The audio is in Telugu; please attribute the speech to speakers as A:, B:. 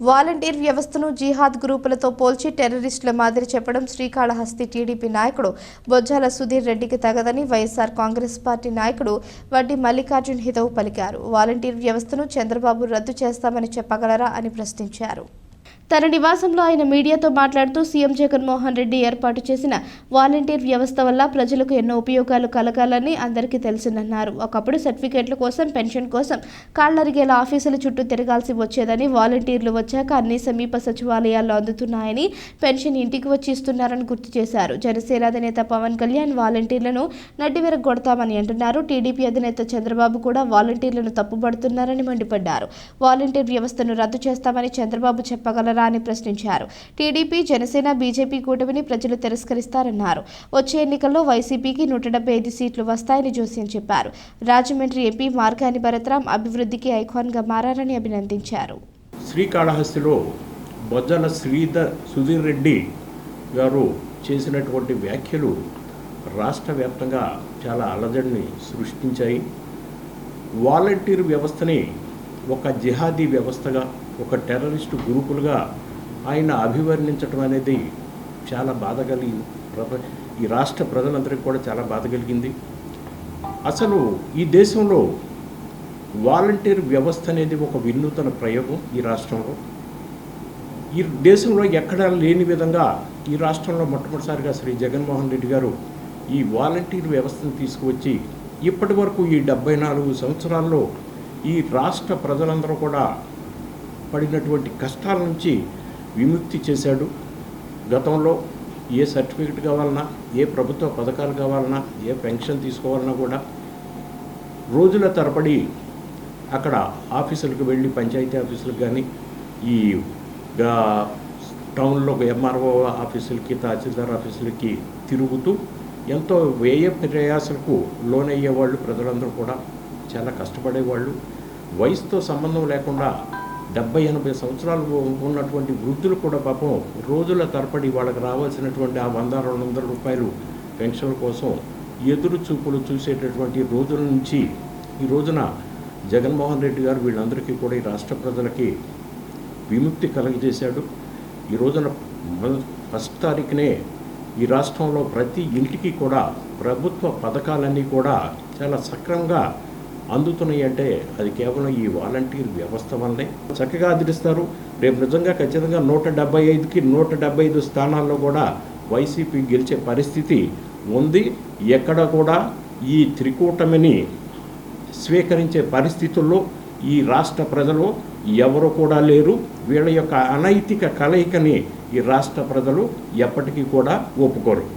A: వాలంటీర్ వ్యవస్థను జిహాద్ గ్రూపులతో పోల్చి టెర్రరిస్టుల మాదిరి చెప్పడం శ్రీకాళహస్తి టీడీపీ నాయకుడు బొజ్జాల సుధీర్ రెడ్డికి తగదని వైఎస్ఆర్ కాంగ్రెస్ పార్టీ నాయకుడు వడ్డీ మల్లికార్జున్ హితవు పలికారు. వాలంటీర్ వ్యవస్థను చంద్రబాబు రద్దు చేస్తామని చెప్పగలరా అని ప్రశ్నించారు. తన నివాసంలో ఆయన మీడియాతో మాట్లాడుతూ సీఎం జగన్మోహన్ రెడ్డి ఏర్పాటు చేసిన వాలంటీర్ వ్యవస్థ వల్ల ప్రజలకు ఎన్నో ఉపయోగాలు కలగాలని అందరికీ తెలిసిందన్నారు. ఒకప్పుడు సర్టిఫికేట్ల కోసం పెన్షన్ కోసం కాళ్ళరిగేల ఆఫీసుల చుట్టూ తిరగాల్సి వచ్చేదని వాలంటీర్లు వచ్చాక అన్ని సమీప సచివాలయాల్లో అందుతున్నాయని పెన్షన్ ఇంటికి వచ్చి ఇస్తున్నారని గుర్తు చేశారు. జనసేన అధినేత పవన్ కళ్యాణ్ వాలంటీర్లను నడ్డివిరగొడతామని అంటున్నారు. టీడీపీ అధినేత చంద్రబాబు కూడా వాలంటీర్లను తప్పుపడుతున్నారని మండిపడ్డారు. వాలంటీర్ వ్యవస్థను రద్దు చేస్తామని చంద్రబాబు చెప్పగలరా? అని ప్రశ్నించారు. టీడీపీ జనసేన బీజేపీ కూటమిని ప్రజలు తిరస్కరిస్తారన్నారు. వచ్చే ఎన్నికల్లో వైసీపీకి నూట డెబ్బై ఐదు సీట్లు వస్తాయని జోస్యం చెప్పారు. రాజమండ్రి ఎంపీ మార్గాని భరత్రాం అభివృద్ధికి ఐకాన్గా మారారని అభినందించారు.
B: శ్రీకాళహస్తిలో బొజ్జల శ్రీధర్ సుధీర్ రెడ్డి గారు చేసినటువంటి వ్యాఖ్యలు రాష్ట్ర వ్యాప్తంగా చాలా అలజడిని సృష్టించాయి. వాలంటీర్ వ్యవస్థని ఒక జిహాదీ వ్యవస్థగా ఒక టెర్రరిస్టు గ్రూపులుగా ఆయన అభివర్ణించడం అనేది చాలా బాధ కలిగింది ప్రప ఈ రాష్ట్ర ప్రజలందరికీ కూడా చాలా బాధ కలిగింది. అసలు ఈ దేశంలో వాలంటీర్ వ్యవస్థ అనేది ఒక వినూతన ప్రయోగం ఈ రాష్ట్రంలో. ఈ దేశంలో ఎక్కడా లేని విధంగా ఈ రాష్ట్రంలో మొట్టమొదటిసారిగా శ్రీ జగన్మోహన్ రెడ్డి గారు ఈ వాలంటీర్ వ్యవస్థను తీసుకువచ్చి ఇప్పటి వరకు ఈ డెబ్బై నాలుగు సంవత్సరాల్లో ఈ రాష్ట్ర ప్రజలందరూ కూడా పడినటువంటి కష్టాల నుంచి విముక్తి చేశాడు. గతంలో ఏ సర్టిఫికెట్ కావాలన్నా ఏ ప్రభుత్వ పథకాలు కావాలన్నా ఏ పెన్షన్ తీసుకోవాలన్నా కూడా రోజుల తరబడి అక్కడ ఆఫీసులకు వెళ్ళి పంచాయతీ ఆఫీసులకు కానీ ఈ టౌన్లో ఎంఆర్ఓ ఆఫీసులకి తహసీల్దార్ ఆఫీసులకి తిరుగుతూ ఎంతో వ్యయ ప్రయాసలకు లోనయ్యేవాళ్ళు ప్రజలందరూ కూడా. చాలా కష్టపడేవాళ్ళు. వయసుతో సంబంధం లేకుండా డెబ్బై ఎనభై సంవత్సరాలు ఉన్నటువంటి వృద్ధులు కూడా పాపం రోజుల తరబడి వాళ్ళకి రావాల్సినటువంటి ఆ వంద రెండు వందల రూపాయలు పెన్షన్ల కోసం ఎదురు చూపులు చూసేటటువంటి రోజుల నుంచి ఈ రోజున జగన్మోహన్ రెడ్డి గారు వీళ్ళందరికీ కూడా ఈ రాష్ట్ర ప్రజలకి విముక్తి కలగజేశాడు. ఈ రోజున ఫస్ట్ తారీఖునే ఈ రాష్ట్రంలో ప్రతి ఇంటికి కూడా ప్రభుత్వ పథకాలన్నీ కూడా చాలా సక్రమంగా అందుతున్నాయి అంటే అది కేవలం ఈ వాలంటీర్ వ్యవస్థ వల్లనే చక్కగా ఆదరిస్తారు రేపు నిజంగా ఖచ్చితంగా నూట డెబ్బై ఐదుకి నూట డెబ్బై ఐదు స్థానాల్లో కూడా వైసీపీ గెలిచే పరిస్థితి ఉంది. ఎక్కడ కూడా ఈ త్రికూటమిని స్వీకరించే పరిస్థితుల్లో ఈ రాష్ట్ర ప్రజలు ఎవరు కూడా లేరు. వీళ్ళ యొక్క అనైతిక కలయికని ఈ రాష్ట్ర ప్రజలు ఎప్పటికీ కూడా ఒప్పుకోరు.